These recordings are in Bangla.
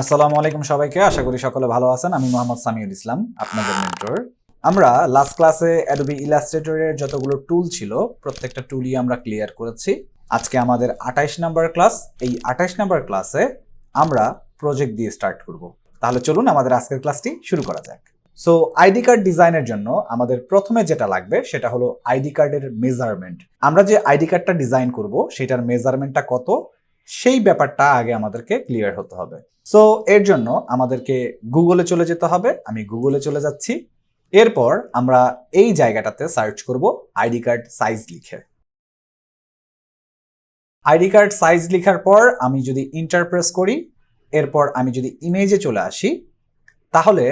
আসসালামু আলাইকুম সবাইকে। আশা করি সকলে ভালো আছেন। আমি মোহাম্মদ সামিউল ইসলাম, আপনাদের মেন্টর আমরা লাস্ট ক্লাসে অ্যাডোবি ইলাস্ট্রেটরের যতগুলো টুল ছিল, প্রত্যেকটা টুলই আমরা ক্লিয়ার করেছি। আজকে আমাদের আঠাইশ নাম্বার ক্লাস এই আঠাইশ নাম্বার ক্লাসে আমরা প্রজেক্ট দিয়ে স্টার্ট করব। তাহলে চলুন আমাদের আজকের ক্লাসটি শুরু করা যাক। সো আইডি কার্ড ডিজাইনের জন্য আমাদের প্রথমে যেটা লাগবে, সেটা হলো আইডি কার্ডের মেজারমেন্ট আমরা যে আইডি কার্ডটা ডিজাইন করব, সেটার মেজারমেন্টটা কত? সেই ব্যাপারটা আগে আমাদেরকে ক্লিয়ার হতে হবে। সো এর জন্য আমাদেরকে গুগলে চলে যেতে হবে। আমি গুগলে চলে যাচ্ছি। এরপর আমরা এই জায়গাটাতে সার্চ করব আইডি কার্ড সাইজ লিখে। আইডি কার্ড সাইজ লিখার পর আমি যদি ইন্টারপ্রেস করি, এরপর আমি যদি ইমেজে চলে আসি, তাহলে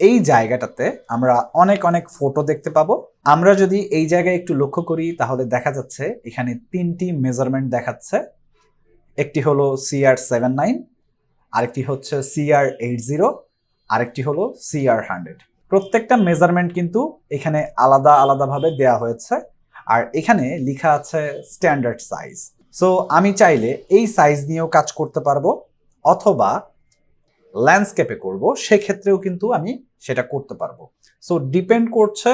এই জায়গাটাতে আমরা অনেক অনেক ফটো দেখতে পাবো। আমরা যদি এই জায়গায় একটু লক্ষ্য করি, তাহলে দেখা যাচ্ছে এখানে তিনটি মেজারমেন্ট দেখাচ্ছে। একটি হলো সিআর সেভেন নাইন আরেকটি হচ্ছে সিআর এইট জিরো আরেকটি হলো সিআর হান্ড্রেড প্রত্যেকটা মেজারমেন্ট কিন্তু এখানে আলাদা আলাদাভাবে দেয়া হয়েছে, আর এখানে লেখা আছে স্ট্যান্ডার্ড সাইজ সো আমি চাইলে এই সাইজ নিয়েও কাজ করতে পারব, অথবা ল্যান্ডস্কেপে করব, সেক্ষেত্রেও কিন্তু আমি সেটা করতে পারব। সো ডিপেন্ড করছে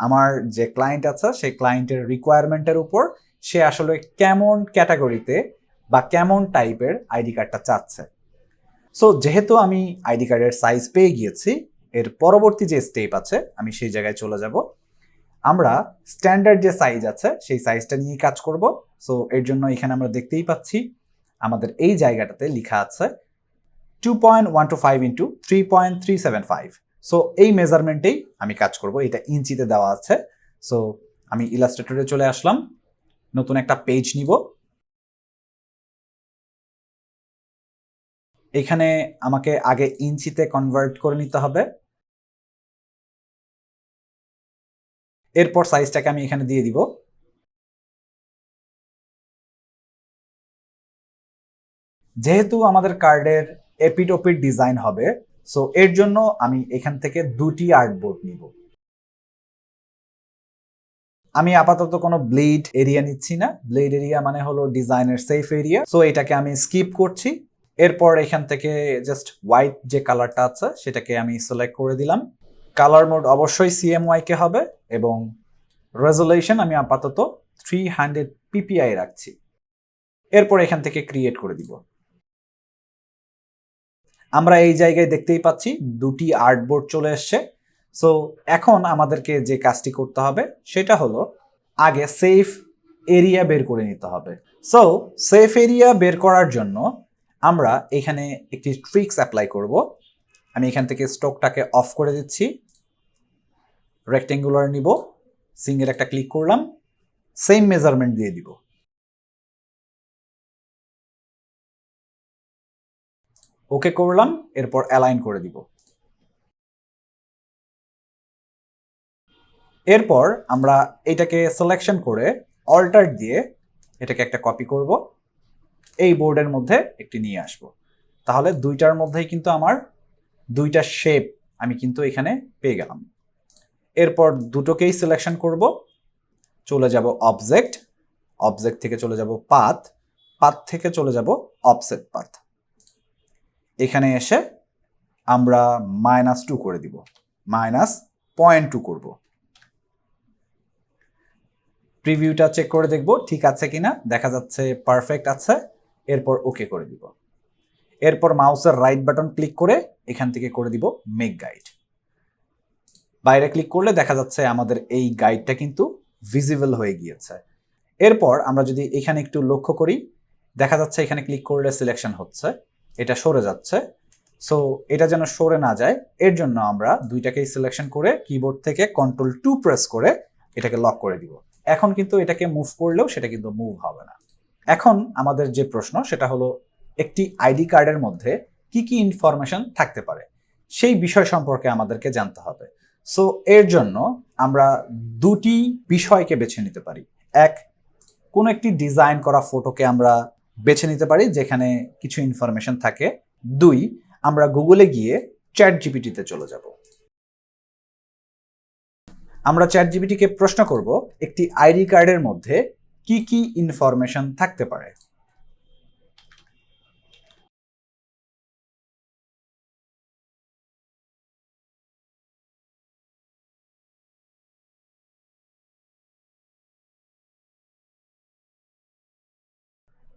আমার যে ক্লায়েন্ট আছে, সেই ক্লায়েন্টের রিকোয়ারমেন্টের উপর, সে আসলে কেমন ক্যাটাগরিতে বা কেমন টাইপের আইডি কার্ডটা চাচ্ছে। সো যেহেতু আমি আইডি কার্ডের সাইজ পেয়ে গিয়েছি, এর পরবর্তী যে স্টেপ আছে, আমি সেই জায়গায় চলে যাব। আমরা স্ট্যান্ডার্ড যে সাইজ আছে, সেই সাইজটা নিয়ে কাজ করব। সো এর জন্য এখানে আমরা দেখতেই পাচ্ছি, আমাদের এই জায়গাটাতে লেখা আছে two point one two five into three point three seven five so এই মেজারমেন্টেই আমি কাজ করব, এটা ইঞ্চিতে দেওয়া আছে। সো আমি ইলাস্ট্রেটরে চলে আসলাম, নতুন একটা পেজ নিব। এখানে আমাকে আগে ইঞ্চিতে কনভার্ট করে নিতে হবে। এরপর সাইজটাকে আমি এখানে দিয়ে দিব। যেহেতু আমাদের কার্ডের এপিট ওপিট ডিজাইন হবে সো এর জন্য আমি এখান থেকে দুটি আর্টবোর্ড নিব। আমি আপাতত কোনো ব্লেড এরিয়া নিচ্ছি না। ব্লেড এরিয়া মানে হলো ডিজাইনের সেফ এরিয়া সো এটাকে আমি স্কিপ করছি। এরপর এখান থেকে জাস্ট হোয়াইট যে কালারটা আছে, সেটাকে আমি সিলেক্ট করে দিলাম। কালার মোড অবশ্যই সিএমওয়াই কে হবে এবং রেজুলেশন আমি আপাতত থ্রি হান্ড্রেড পিপিআই রাখছি। এরপর এখান থেকে ক্রিয়েট করে দিব। আমরা এই জায়গায় দেখতেই পাচ্ছি দুটি আর্টবোর্ড চলে এসছে। সো এখন আমাদেরকে যে কাজটি করতে হবে, সেটা হলো আগে সেফ এরিয়া বের করে নিতে হবে। সো সেফ এরিয়া বের করার জন্য আমরা এখানে একটি ট্রিক্স অ্যাপ্লাই করব। আমি এখান থেকে স্টকটাকে অফ করে দিচ্ছি। রেক্টেঙ্গুলার নিব। সিঙ্গেল একটা ক্লিক করলাম। সেম মেজারমেন্ট দিয়ে দিব। ওকে করলাম। এরপর অ্যালাইন করে দিব। এরপর আমরা এটাকে সিলেকশন করে অল্টার দিয়ে এটাকে একটা কপি করব। এই বোর্ডের মধ্যে একটি নিয়ে আসব। তাহলে দুইটার মধ্যেই কিন্তু আমার দুইটা শেপ আমি কিন্তু এখানে পেয়ে গেলাম। এরপর দুটোকেই সিলেকশন করব। চলে যাব অবজেক্ট অবজেক্ট থেকে চলে যাব পাথ পাথ থেকে চলে যাব অফসেট পাথ এখানে এসে আমরা মাইনাস টু করে দিব। মাইনাস পয়েন্ট টু করব। প্রিভিউটা চেক করে দেখব, ঠিক আছে কিনা? দেখা যাচ্ছে পারফেক্ট আছে। এরপর ওকে করে দিব। এরপর মাউসের রাইট বাটন ক্লিক করে এখান থেকে করে দিব মেক গাইড বাইরে ক্লিক করলে দেখা যাচ্ছে আমাদের এই গাইডটা কিন্তু ভিজিবল হয়ে গিয়েছে। এরপর আমরা যদি এখানে একটু লক্ষ্য করি, দেখা যাচ্ছে এখানে ক্লিক করলে সিলেকশন হচ্ছে, এটা সরে যাচ্ছে। সো এটা যেন সরে না যায়, এর জন্য আমরা দুইটাকেই সিলেকশন করে কিবোর্ড থেকে কন্ট্রোল টু প্রেস করে এটাকে লক করে দিব। এখন কিন্তু এটাকে মুভ করলেও সেটা কিন্তু মুভ হবে না। এখন আমাদের যে প্রশ্ন, সেটা হলো একটি আইডি কার্ডের মধ্যে কি কি ইনফরমেশন থাকতে পারে? সেই বিষয় সম্পর্কে আমাদেরকে জানতে হবে। সো এর জন্য আমরা দুটি বিষয়কে বেছে নিতে পারি। এক, কোন একটি ডিজাইন করা ফটোকে আমরা বেছে নিতে পারি, যেখানে কিছু ইনফরমেশন থাকে। দুই, আমরা গুগলে গিয়ে চ্যাট জিপিটিতে চলে যাব। আমরা চ্যাট জিপিটিকে প্রশ্ন করব, একটি আইডি কার্ডের মধ্যে কি কি ইনফরমেশন থাকতে পারে?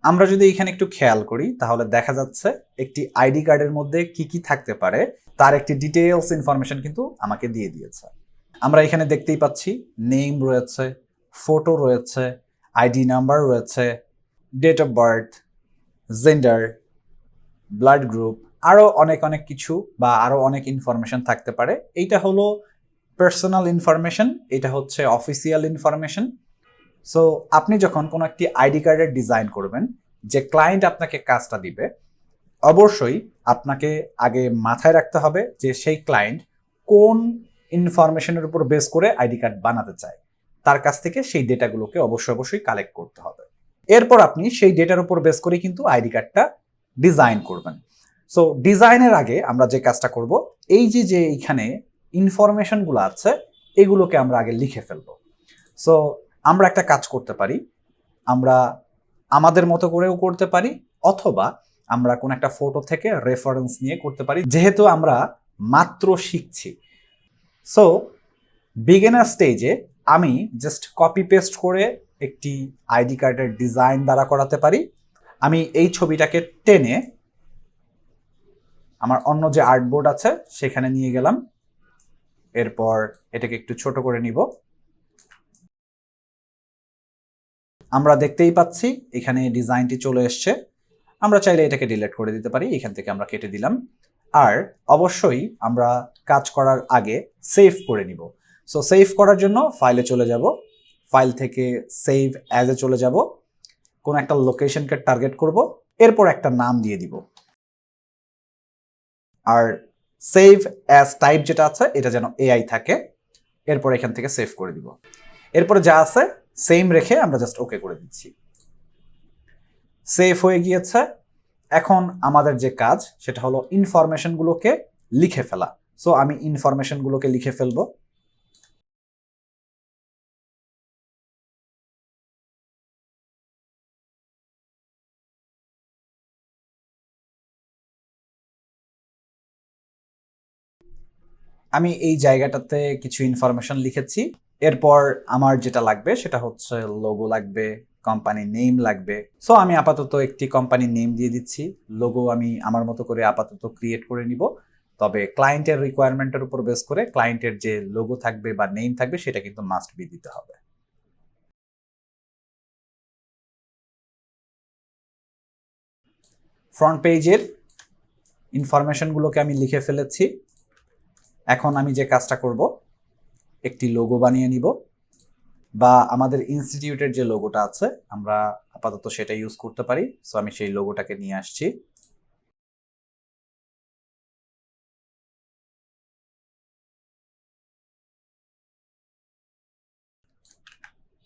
আমরা যদি এখানে একটু খেয়াল করি, তাহলে দেখা যাচ্ছে একটি আইডি কার্ডের মধ্যে কি কি থাকতে পারে, তার একটি ডিটেলস ইনফরমেশন কিন্তু আমাকে দিয়ে দিয়েছে। আমরা এখানে দেখতেই পাচ্ছি নেম রয়েছে ফটো রয়েছে আইডি নাম্বার রয়েছে date of birth gender blood group আরও অনেক অনেক কিছু বা আরও অনেক ইনফরমেশন থাকতে পারে। এইটা হলো পার্সোনাল ইনফরমেশন এটা হচ্ছে অফিসিয়াল ইনফরমেশন সো আপনি যখন কোনো একটি আইডি কার্ডের ডিজাইন করবেন, যে ক্লায়েন্ট আপনাকে কাজটা দিবে, অবশ্যই আপনাকে আগে মাথায় রাখতে হবে যে সেই ক্লায়েন্ট কোন ইনফরমেশনের উপর বেস করে আইডি কার্ড বানাতে চায়। তার কাছ থেকে সেই ডেটাগুলোকে অবশ্যই অবশ্যই কালেক্ট করতে হবে। এরপর আপনি সেই ডেটার উপর বেস করে কিন্তু আইডি কার্ডটা ডিজাইন করবেন। সো ডিজাইনের আগে আমরা যে কাজটা করব, এই যে যে এইখানে ইনফরমেশনগুলো আছে, এগুলোকে আমরা আগে লিখে ফেলব। সো আমরা একটা কাজ করতে পারি, আমরা আমাদের মতো করেও করতে পারি, অথবা আমরা কোন একটা ফটো থেকে রেফারেন্স নিয়ে করতে পারি, যেহেতু আমরা মাত্র শিখছি। সো বিগিনার স্টেজে আমি জাস্ট কপি পেস্ট করে একটি আইডি কার্ডের ডিজাইন দ্বারা করাতে পারি। আমি এই ছবিটাকে টেনে আমার অন্য যে আর্টবোর্ড আছে, সেখানে নিয়ে গেলাম। এরপর এটাকে একটু ছোট করে নিব। আমরা দেখতেই পাচ্ছি, এখানে ডিজাইনটি চলে এসছে। আমরা চাইলে এটাকে ডিলিট করে দিতে পারি, এখান থেকে আমরা কেটে দিলাম। আর অবশ্যই আমরা কাজ করার আগে সেভ করে নিব। সো সেভ করার জন্য ফাইলে চলে যাব। ফাইল থেকে সেভ অ্যাজ এ চলে যাব। কোন একটা লোকেশনকে টার্গেট করব। এরপর একটা নাম দিয়ে দিব। আর সেভ অ্যাজ টাইপ যেটা আছে, এটা যেন এআই থাকে, এরপর এখান থেকে সেভ করে দিব। এরপরে যা আছে সেম রেখে আমরা জাস্ট ওকে করে দিচ্ছি। সেভ হয়ে গিয়েছে। এখন আমাদের যে কাজ, সেটা হলো ইনফরমেশনগুলোকে লিখে ফেলা। সো আমি ইনফরমেশনগুলোকে লিখে ফেলব। আমি এই জায়গাটাতে কিছু ইনফরমেশন লিখেছি। এরপর আমার যেটা লাগবে সেটা হচ্ছে লোগো লাগবে কোম্পানি নেম লাগবে। সো আমি আপাতত একটি কোম্পানি নেম দিয়ে দিচ্ছি। লোগো আমি আমার মতো করে আপাতত ক্রিয়েট করে নিব। তবে ক্লায়েন্টের রিকোয়ারমেন্টের উপর বেস করে ক্লায়েন্টের যে লোগো থাকবে বা নেম থাকবে সেটা কিন্তু মাস্ট বি দিতে হবে। ফ্রন্ট পেজের ইনফরমেশনগুলোকে আমি লিখে ফেলেছি। এখন আমি যে কাজটা করব, একটি লোগো বানিয়ে নিব বা আমাদের ইনস্টিটিউটের যে লোগোটা আছে, আমরা আপাতত সেটা ইউজ করতে পারি। সো আমি সেই লোগোটাকে নিয়ে আসছি।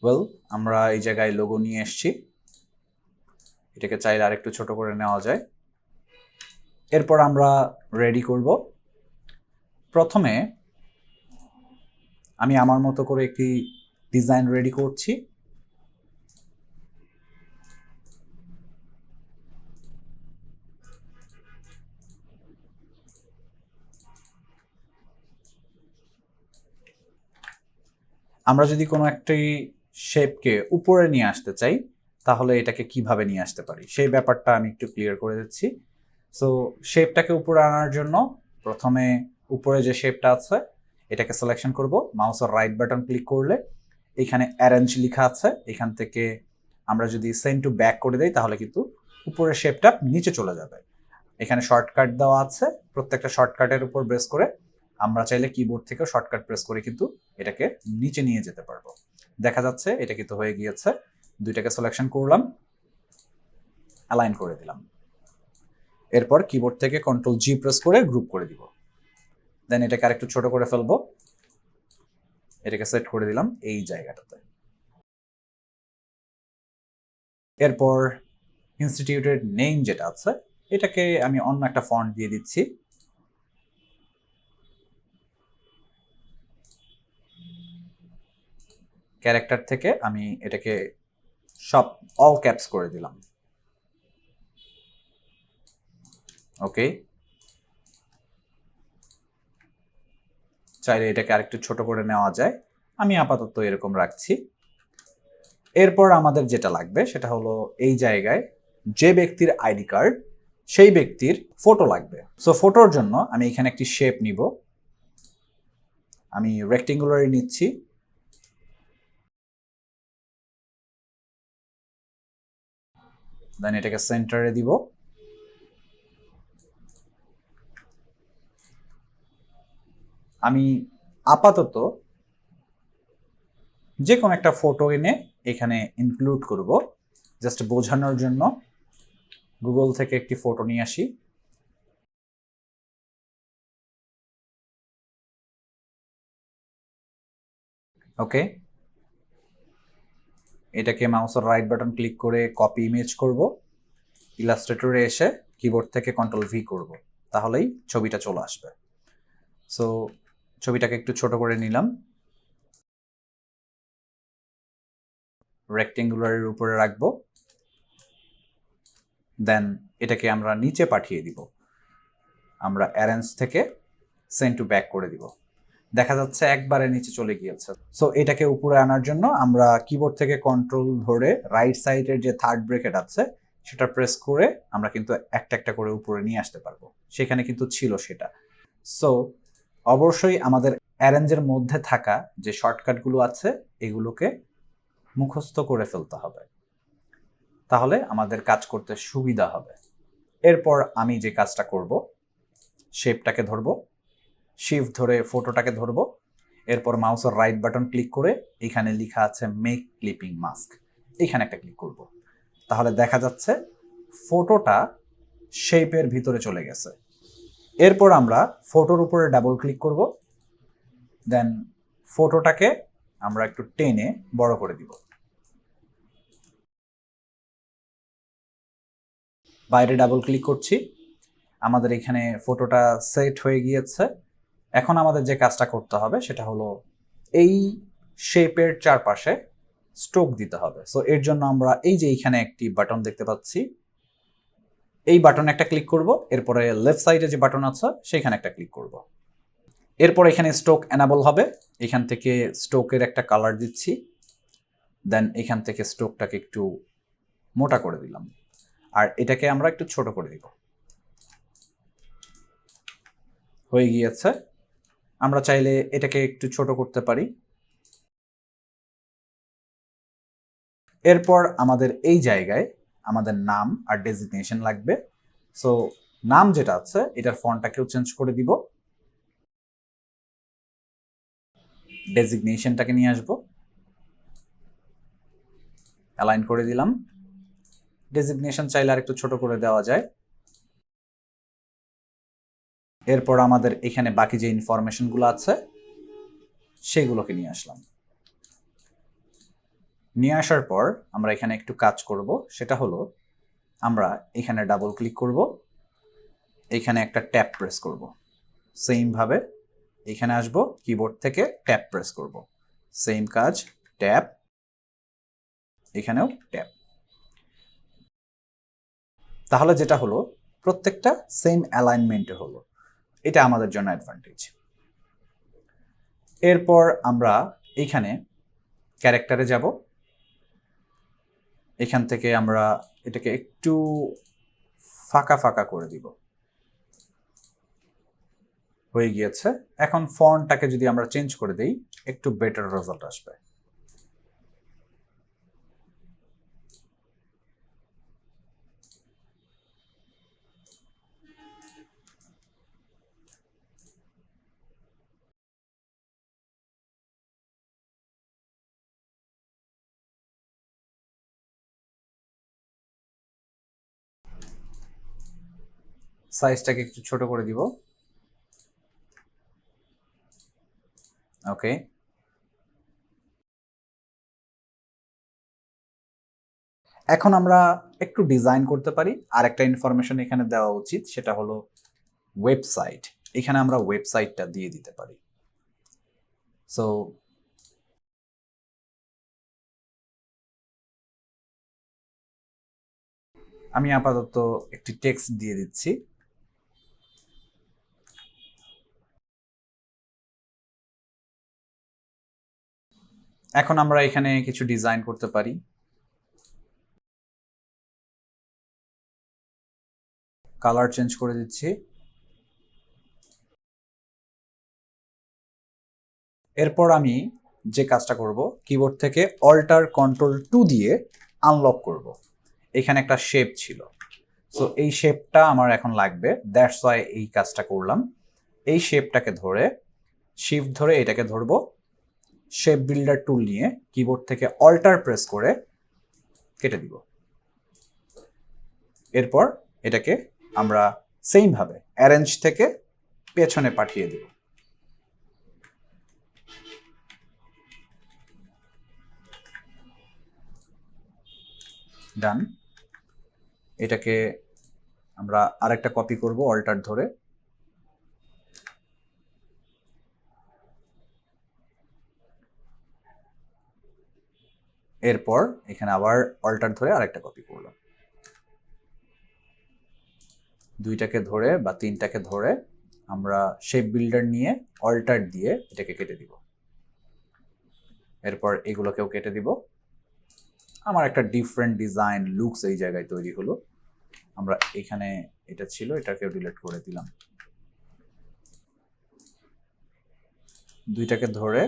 ওয়েল আমরা এই জায়গায় লোগো নিয়ে এসছি। এটাকে চাইলে আরেকটু ছোট করে নেওয়া যায়। এরপর আমরা রেডি করব। প্রথমে আমি আমার মতো করে একটি ডিজাইন রেডি করছি। আমরা যদি কোনো একটি শেপকে উপরে নিয়ে আসতে চাই, তাহলে এটাকে কীভাবে নিয়ে আসতে পারি? সেই ব্যাপারটা আমি একটু ক্লিয়ার করে দিচ্ছি। সো শেপটাকে উপরে আনার জন্য প্রথমে উপরে যে শেপটা আছে, এটাকে সিলেকশন করব। মাউসের রাইট বাটন ক্লিক করলে এখানে অ্যারেঞ্জ লেখা আছে। এখান থেকে আমরা যদি সেন্ড টু ব্যাক করে দেই, তাহলে কিন্তু উপরের শেপটা নিচে চলে যাবে। এখানে শর্টকাট দেওয়া আছে। প্রত্যেকটা শর্টকাটের উপর প্রেস করে আমরা চাইলে কিবোর্ড থেকে শর্টকাট প্রেস করে কিন্তু এটাকে নিচে নিয়ে যেতে পারব। দেখা যাচ্ছে, এটা কিন্তু হয়ে গিয়েছে। দুইটাকে সিলেকশন করলাম। অ্যালাইন করে দিলাম। এরপর কিবোর্ড থেকে কন্ট্রোল জি প্রেস করে গ্রুপ করে দিব। দেন এটাকে আরেকটু ছোট করে ফেলব। এটাকে সেট করে দিলাম এই জায়গাটাতে। এরপর ইনস্টিটিউটের নেম যেটা আছে, এটাকে আমি অন্য একটা ফন্ট দিয়ে দিচ্ছি। ক্যারেক্টার থেকে আমি এটাকে সব অল ক্যাপস করে দিলাম। ওকে চাইলে এটাকে আরেকটু ছোট করে নেওয়া যায়। আমি আপাতত এরকম রাখছি। এরপর আমাদের যেটা লাগবে সেটা হলো এই জায়গায় যে ব্যক্তির আইডি কার্ড, সেই ব্যক্তির ফটো লাগবে। সো ফটোর জন্য আমি এখানে একটি শেপ নিব। আমি রেক্টেঙ্গুলারই নিচ্ছি। দেন এটাকে সেন্টারে দিব। আমি আপাতত যে কোনো একটা ফটো এনে এখানে ইনক্লুড করব জাস্ট বোঝানোর জন্য। গুগল থেকে একটি ফটো নিয়ে আসি। ওকে এটাকে মাউসের রাইট বাটন ক্লিক করে কপি ইমেজ করব। ইলাস্ট্রেটরে এসে কিবোর্ড থেকে কন্ট্রোল ভি করব। তাহলেই ছবিটা চলে আসবে। সো ছবিটাকে একটু ছোট করে নিলাম। রেক্টেঙ্গুলারের উপরে রাখব। দেন এটাকে আমরা নিচে পাঠিয়ে দিব। আমরা অ্যারেঞ্জ থেকে সেন্ড টু ব্যাক করে দিব। দেখা যাচ্ছে একবারে নিচে চলে গিয়েছে। সো এটাকে উপরে আনার জন্য আমরা কিবোর্ড থেকে কন্ট্রোল ধরে রাইট সাইডের যে থার্ড ব্রেকেট আছে, সেটা প্রেস করে আমরা কিন্তু একটা একটা করে উপরে নিয়ে আসতে পারব। সেখানে কিন্তু ছিল সেটা। সো অবশ্যই আমাদের অ্যারেঞ্জের মধ্যে থাকা যে শর্টকাটগুলো আছে, এগুলোকে মুখস্থ করে ফেলতে হবে। তাহলে আমাদের কাজ করতে সুবিধা হবে। এরপর আমি যে কাজটা করব, শেপটাকে ধরবো, শিফট ধরে ফটোটাকে ধরবো, এরপর মাউসের রাইট বাটন ক্লিক করে এখানে লেখা আছে মেক ক্লিপিং মাস্ক। এখানে একটা ক্লিক করব। তাহলে দেখা যাচ্ছে ফটোটা শেপের ভিতরে চলে গেছে। এরপর আমরা ফটোর উপরে ডাবল ক্লিক করব। দেন ফটোটাকে আমরা একটু টেনে বড় করে দিব। বাইরে ডাবল ক্লিক করছি। আমাদের এখানে ফটোটা সেট হয়ে গিয়েছে। এখন আমাদের যে কাজটা করতে হবে সেটা হলো এই শেপের চারপাশে স্ট্রোক দিতে হবে। সো এর জন্য আমরা এই যে এইখানে একটি বাটন দেখতে পাচ্ছি এই বাটনে একটা ক্লিক করব, এরপরে লেফট সাইডে যে বাটন আছে, সেখানে একটা ক্লিক করব। এরপর এখানে স্ট্রোক এনাবল হবে, এখান থেকে স্ট্রোকের একটা কালার দিচ্ছি দেন এখান থেকে স্ট্রোকটাকে একটু মোটা করে দিলাম। আর এটাকে আমরা একটু ছোট করে দিব। হয়ে গিয়েছে। আমরা চাইলে এটাকে একটু ছোট করতে পারি। এরপর আমাদের এই জায়গায় আমাদের নাম আর ডেজিগনেশন লাগবে। সো নাম যেটা আছে, এটার ফন্টটাকেও চেঞ্জ করে দিব। ডেজিগনেশনটাকে নিয়ে আসব। অ্যালাইন করে দিলাম। ডেজিগনেশন চাইলে আর একটু ছোট করে দেওয়া যায়। এরপর আমাদের এখানে বাকি যে ইনফরমেশনগুলো আছে, সেগুলোকে নিয়ে আসলাম। নিয়ে আসার পর আমরা এখানে একটু কাজ করব। সেটা হলো, আমরা এখানে ডাবল ক্লিক করব। এখানে একটা ট্যাপ প্রেস করব। সেমভাবে এখানে আসব কিবোর্ড থেকে ট্যাপ প্রেস করব। সেম কাজ ট্যাপ এখানেও ট্যাপ তাহলে যেটা হলো, প্রত্যেকটা সেম অ্যালাইনমেন্টে হলো। এটা আমাদের জন্য অ্যাডভান্টেজ এরপর আমরা এইখানে ক্যারেক্টারে যাব। এখান থেকে আমরা এটাকে একটু ফাঁকা ফাঁকা করে দিব। হয়ে গিয়েছে। এখন ফন্টটাকে যদি আমরা চেঞ্জ করে দিই, একটু বেটার রেজাল্ট আসবে। সাইজটাকে একটু ছোট করে দিব। ওকে এখন আমরা একটু ডিজাইন করতে পারি। আর একটা ইনফরমেশন এখানে দেওয়া উচিত, সেটা হলো ওয়েবসাইট এখানে আমরা ওয়েবসাইটটা দিয়ে দিতে পারি। সো আমি আপাতত একটি টেক্সট দিয়ে দিচ্ছি। এখন আমরা এখানে কিছু ডিজাইন করতে পারি। কালার চেঞ্জ করে দিচ্ছি। এরপর আমি যে কাজটা করব কিবোর্ড থেকে অল্টার কন্ট্রোল টু দিয়ে আনলক করব। এখানে একটা শেপ ছিল। সো এই শেপটা আমার এখন লাগবে। দ্যাটস ওয়াই এই কাজটা করলাম। এই শেপটাকে ধরে শিফট ধরে এটাকে ধরবো। শেপ বিল্ডার টুল নিয়ে কিবোর্ড থেকে অল্টার প্রেস করে কেটে দিব। এরপর এটাকে আমরা সেইমভাবে অ্যারেঞ্জ থেকে পেছনে পাঠিয়ে দেব। ডান এটাকে আমরা আরেকটা কপি করব অল্টার ধরে। এরপর এখানে আবার অল্টার ধরে আরেকটা কপি করলাম। দুইটাকে ধরে বা তিনটাকে ধরে আমরা শেপ বিল্ডার নিয়ে অল্টার দিয়ে এটাকে কেটে দিব। এরপর এগুলোকেও কেটে দিব। আমার একটা ডিফারেন্ট ডিজাইন লুকস এই জায়গায় তৈরি হলো। আমরা এখানে এটা ছিল, এটাকেও ডিলিট করে দিলাম। দুইটাকে ধরে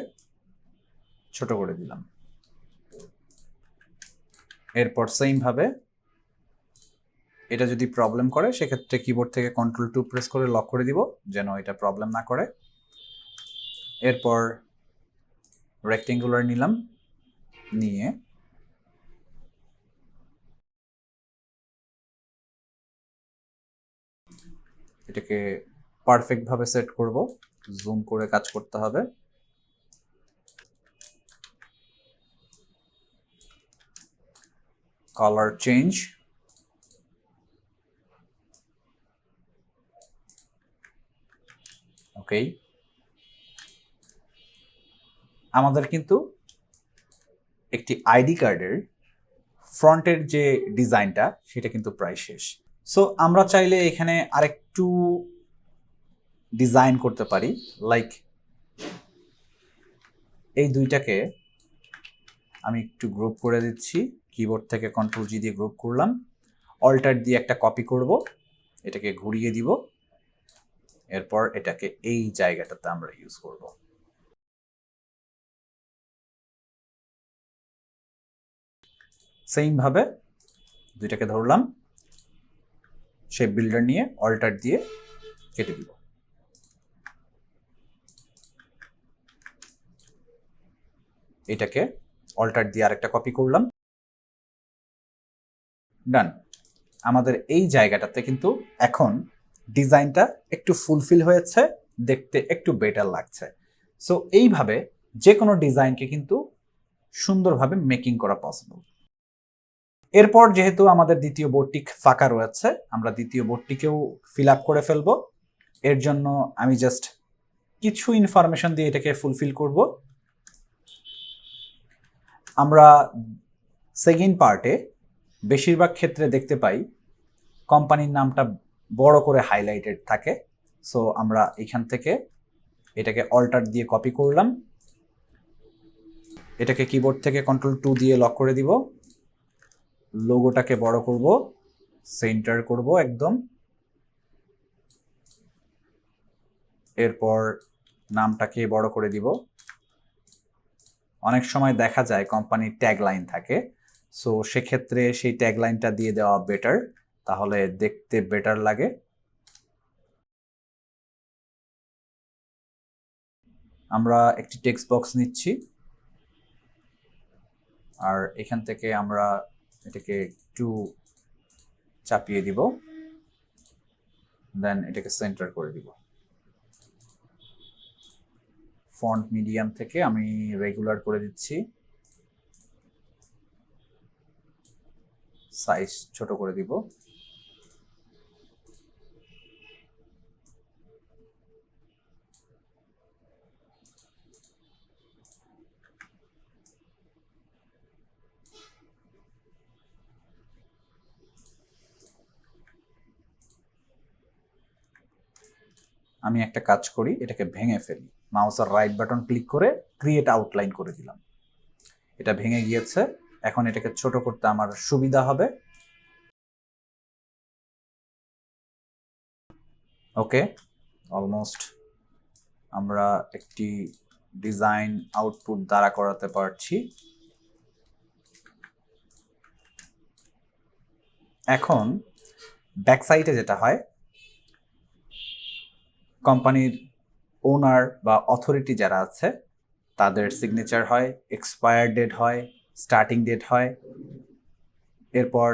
ছোট করে দিলাম। এরপর সেম ভাবে এটা যদি প্রবলেম করে, সেক্ষেত্রে কিবোর্ড থেকে কন্ট্রোল টু প্রেস করে লক করে দিব, যেন এটা প্রবলেম না করে। এরপর রেক্টেঙ্গুলার নিলাম, নিয়ে এটাকে পারফেক্ট ভাবে সেট করব। জুম করে কাজ করতে হবে। কালার চেঞ্জ ওকে আমাদের কিন্তু একটি আইডি কার্ডের ফ্রন্টের যে ডিজাইনটা, সেটা কিন্তু প্রায় শেষ। সো আমরা চাইলে এখানে আরেকটু ডিজাইন করতে পারি। লাইক এই দুইটাকে আমি একটু গ্রুপ করে দিচ্ছি। কিবোর্ড থেকে কন্ট্রোল জি দিয়ে গ্রুপ করলাম। অল্টার দিয়ে একটা কপি করব। এটাকে ঘুরিয়ে দিব। এরপর এটাকে এই জায়গাটাতে আমরা ইউজ করব। সেম ভাবে দুইটাকে ধরলাম। শেপ বিল্ডার নিয়ে অল্টার দিয়ে কেটে দিব। এটাকে অল্টার দিয়ে আরেকটা কপি করলাম। ডান আমাদের এই জায়গাটাতে কিন্তু এখন ডিজাইনটা একটু ফুলফিল হয়েছে, দেখতে একটু বেটার লাগছে। সো এইভাবে যে কোনো ডিজাইনকে কিন্তু সুন্দরভাবে মেকিং করা পসিবল এরপর যেহেতু আমাদের দ্বিতীয় বোর্ডটি ফাঁকা রয়েছে, আমরা দ্বিতীয় বোর্ডটিকেও ফিল আপ করে ফেলব। এর জন্য আমি জাস্ট কিছু ইনফরমেশন দিয়ে এটাকে ফুলফিল করব। আমরা সেকেন্ড পার্টে বেশিরভাগ ক্ষেত্রে দেখতে পাই কোম্পানির নামটা বড় করে হাইলাইটেড থাকে। সো আমরা এখান থেকে এটাকে অল্টার দিয়ে কপি করলাম। এটাকে কিবোর্ড থেকে কন্ট্রোল টু দিয়ে লক করে দিব। লোগোটাকে বড় করব সেন্টার করব একদম। এরপর নামটাকে বড় করে দিব। অনেক সময় দেখা যায় কোম্পানির ট্যাগ লাইন থাকে। সো সেক্ষেত্রে সেই ট্যাগ লাইনটা দিয়ে দেওয়া বেটার তাহলে দেখতে বেটার লাগে। আমরা একটি টেক্সট বক্স নিচ্ছি। আর এখান থেকে আমরা এটাকে একটু চাপিয়ে দিব। দেন এটাকে সেন্টার করে দিব। ফন্ট মিডিয়াম থেকে আমি রেগুলার করে দিচ্ছি। সাইজ ছোট করে দিব। আমি একটা কাজ করি, এটাকে ভেঙে ফেলি। মাউসের রাইট বাটন ক্লিক করে ক্রিয়েট আউটলাইন করে দিলাম। এটা ভেঙে গিয়েছে। এখন এটাকে ছোট করতে আমার সুবিধা হবে। ওকে, অলমোস্ট আমরা একটি ডিজাইন আউটপুট দ্বারা করাতে পারছি। এখন ব্যাক সাইডে যেটা হয়, কোম্পানির ওনার বা অথরিটি যারা আছে, তাদের সিগনেচার হয় এক্সপায়ার ডেট হয় স্টার্টিং ডেট হয়, এরপর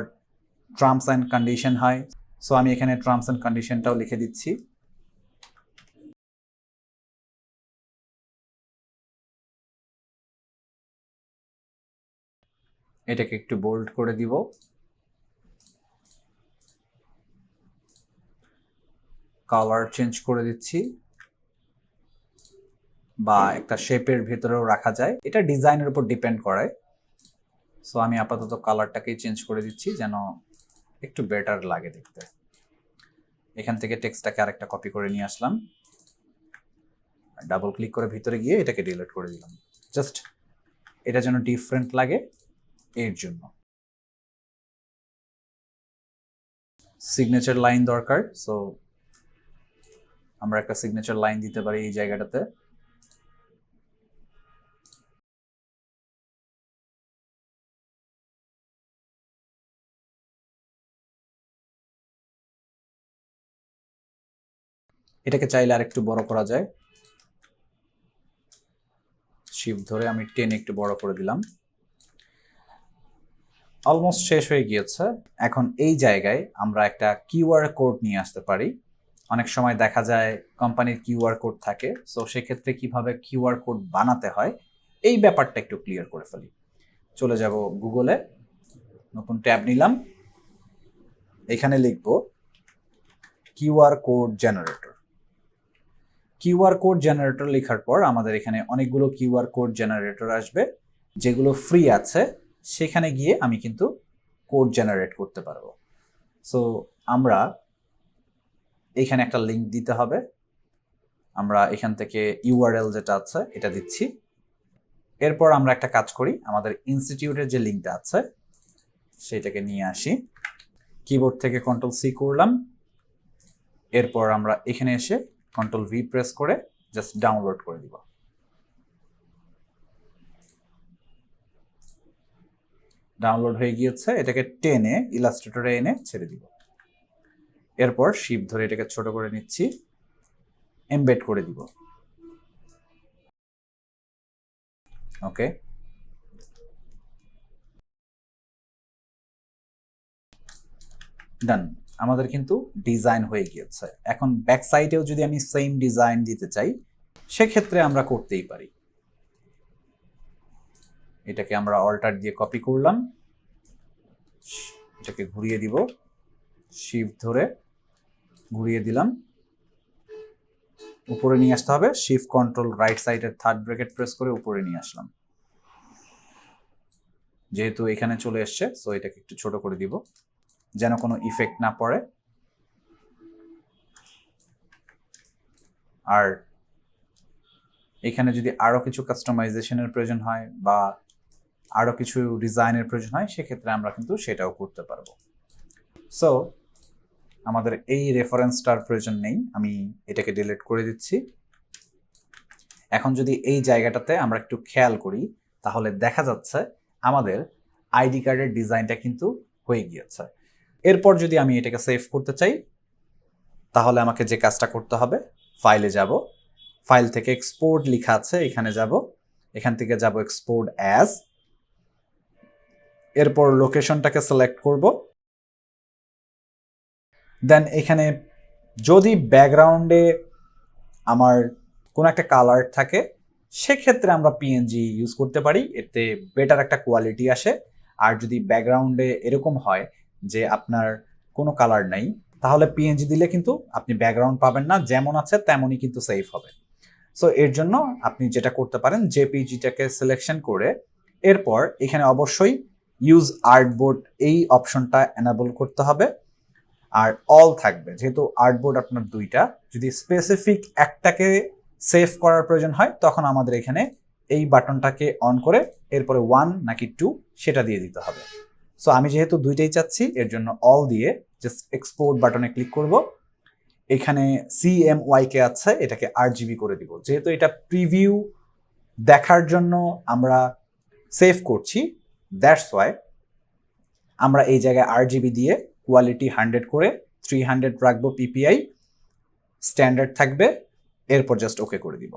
টার্মস অ্যান্ড কন্ডিশন হয়। সো আমি এখানে টার্মস অ্যান্ড কন্ডিশনটাও লিখে দিচ্ছি। এটাকে একটু বোল্ড করে দিব। কালার চেঞ্জ করে দিচ্ছি। বা একটা শেপের ভেতরেও রাখা যায়। এটা ডিজাইনের উপর ডিপেন্ড করে সো আমি আপাতত কালারটাকেই চেঞ্জ করে দিচ্ছি যেন একটু বেটার লাগে দেখতে। এখান থেকে টেক্সটটাকে আরেকটা কপি করে নিয়ে আসলাম। ডাবল ক্লিক করে ভিতরে গিয়ে এটাকে ডিলিট করে দিলাম। জাস্ট এটা যেন ডিফারেন্ট লাগে এর জন্য। সিগনেচার লাইন দরকার। সো আমরা একটা সিগনেচার লাইন দিতে পারি এই জায়গাটাতে। এটাকে চাইলে আর একটু বড় করা যায়। শিপ ধরে আমি টেন একটু বড় করে দিলাম। অলমোস্ট শেষ হয়ে গিয়েছে। এখন এই জায়গায় আমরা একটা কিউআর কোড নিয়ে আসতে পারি। অনেক সময় দেখা যায় কোম্পানির কিউআর কোড থাকে। সো সেক্ষেত্রে কীভাবে কিউআর কোড বানাতে হয়, এই ব্যাপারটা একটু ক্লিয়ার করে ফেলি। চলে যাব গুগলে। নতুন ট্যাব নিলাম। এখানে লিখব QR code generator. QR code generator লেখার পর আমাদের এখানে অনেকগুলো কিউআর কোড জেনারেটর আসবে, যেগুলো ফ্রি আছে, সেখানে গিয়ে আমি কিন্তু কোড জেনারেট করতে পারব। সো আমরা এখানে একটা লিঙ্ক দিতে হবে। আমরা এখান থেকে ইউআরএল যেটা আছে, এটা দিচ্ছি। এরপর আমরা একটা কাজ করি, আমাদের ইনস্টিটিউটের যে লিঙ্কটা আছে, সেটাকে নিয়ে আসি। কিবোর্ড থেকে কন্ট্রোল সি করলাম। এরপর আমরা এখানে এসে কন্ট্রোল ভি প্রেস করে জাস্ট ডাউনলোড করে দিব। ডাউনলোড হয়ে গিয়েছে, এটাকে টেনে ইলাস্ট্রেটরে এনে ছেড়ে দিব। এরপর শিপ ধরে এটাকে ছোট করে নিচ্ছি এমবেড করে দিব। ওকে। ডান আমাদের কিন্তু ডিজাইন হয়ে গিয়েছে। এখন ব্যাক সাইডেও যদি আমি সেম ডিজাইন দিতে চাই, সেক্ষেত্রে আমরা করতেই পারি। এটাকে আমরা অল্টার দিয়ে কপি করলাম। এটাকে ঘুরিয়ে দিব। শিফট ধরে ঘুরিয়ে দিলাম। উপরে নিয়ে আসতে হবে। শিফট কন্ট্রোল রাইট সাইডের থার্ড ব্রেকেট প্রেস করে উপরে নিয়ে আসলাম। যেহেতু এখানে চলে এসছে সো এটাকে একটু ছোট করে দিব। যেন কোনো ইফেক্ট না পড়ে। আর এখানে যদি আরও কিছু কাস্টমাইজেশনের প্রয়োজন হয় বা আরও কিছু ডিজাইনের প্রয়োজন হয়, সেক্ষেত্রে আমরা কিন্তু সেটাও করতে পারব। সো আমাদের এই রেফারেন্সটার প্রয়োজন নেই। আমি এটাকে ডিলিট করে দিচ্ছি। এখন যদি এই জায়গাটাতে আমরা একটু খেয়াল করি, তাহলে দেখা যাচ্ছে আমাদের আইডি কার্ডের ডিজাইনটা কিন্তু হয়ে গিয়েছে। এরপর যদি আমি এটাকে সেভ করতে চাই, তাহলে আমাকে যে কাজটা করতে হবে ফাইলে যাব। ফাইল থেকে এক্সপোর্ট লেখা আছে, এখানে যাব। এখান থেকে যাব এক্সপোর্ট অ্যাজ এরপর লোকেশনটাকে সিলেক্ট করব। দেন এখানে যদি ব্যাকগ্রাউন্ডে আমার কোনো একটা কালার থাকে, সেক্ষেত্রে আমরা পিএনজি ইউজ করতে পারি। এতে বেটার একটা কোয়ালিটি আসে। আর যদি ব্যাকগ্রাউন্ডে এরকম হয় যে আপনার কোনো কালার নাই, তাহলে পিএনজি দিলে কিন্তু আপনি ব্যাকগ্রাউন্ড পাবেন না, যেমন আছে তেমনই কিন্তু সেফ হবে। সো এর জন্য আপনি যেটা করতে পারেন জেপিজিটাকে সিলেকশন করে, এরপর এখানে অবশ্যই ইউজ আর্টবোর্ড এই অপশনটা এনাবল করতে হবে। আর অল থাকবে, যেহেতু আর্টবোর্ড আপনার দুইটা, যদি স্পেসিফিক একটাকে সেভ করার প্রয়োজন হয়, তখন আমাদের এখানে এই বাটনটাকে অন করে, এরপরে ওয়ান নাকি টু সেটা দিয়ে দিতে হবে। সো আমি যেহেতু দুইটাই চাচ্ছি, এর জন্য অল দিয়ে জাস্ট এক্সপোর্ট বাটনে ক্লিক করব। এখানে সিএমওয়াইকে আছে, এটাকে আর জিবি করে দিব। যেহেতু এটা প্রিভিউ দেখার জন্য আমরা সেভ করছি দ্যাটস ওয়াই আমরা এই জায়গায় আর জিবি দিয়ে কোয়ালিটি হান্ড্রেড করে থ্রি হান্ড্রেড রাখব পিপিআই স্ট্যান্ডার্ড থাকবে, এরপর জাস্ট ওকে করে দিব।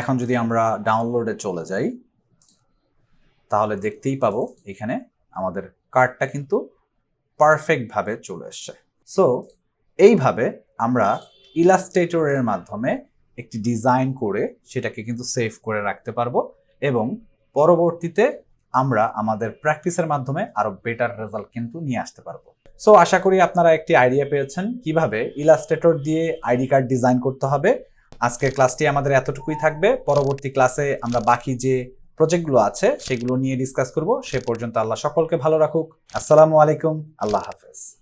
এখন যদি আমরা ডাউনলোডে চলে যাই তাহলে দেখতেই পাবো এখানে আমাদের কার্ডটা কিন্তু পারফেক্টভাবে চলে এসছে। সো এইভাবে আমরা ইলাস্ট্রেটরের মাধ্যমে একটি ডিজাইন করে সেটাকে কিন্তু সেভ করে রাখতে পারব এবং পরবর্তীতে আমরা আমাদের প্র্যাকটিসের মাধ্যমে আরও বেটার রেজাল্ট কিন্তু নিয়ে আসতে পারব। সো আশা করি আপনারা একটি আইডিয়া পেয়েছেন কীভাবে ইলাস্ট্রেটর দিয়ে আইডি কার্ড ডিজাইন করতে হবে। আজকের ক্লাসটি আমাদের এতটুকুই থাকবে। পরবর্তী ক্লাসে আমরা বাকি যে প্রজেক্টগুলো আছে, সেগুলো নিয়ে ডিসকাস করব। সে পর্যন্ত আল্লাহ সকলকে ভালো রাখুক। আসসালামু আলাইকুম। আল্লাহ হাফেজ।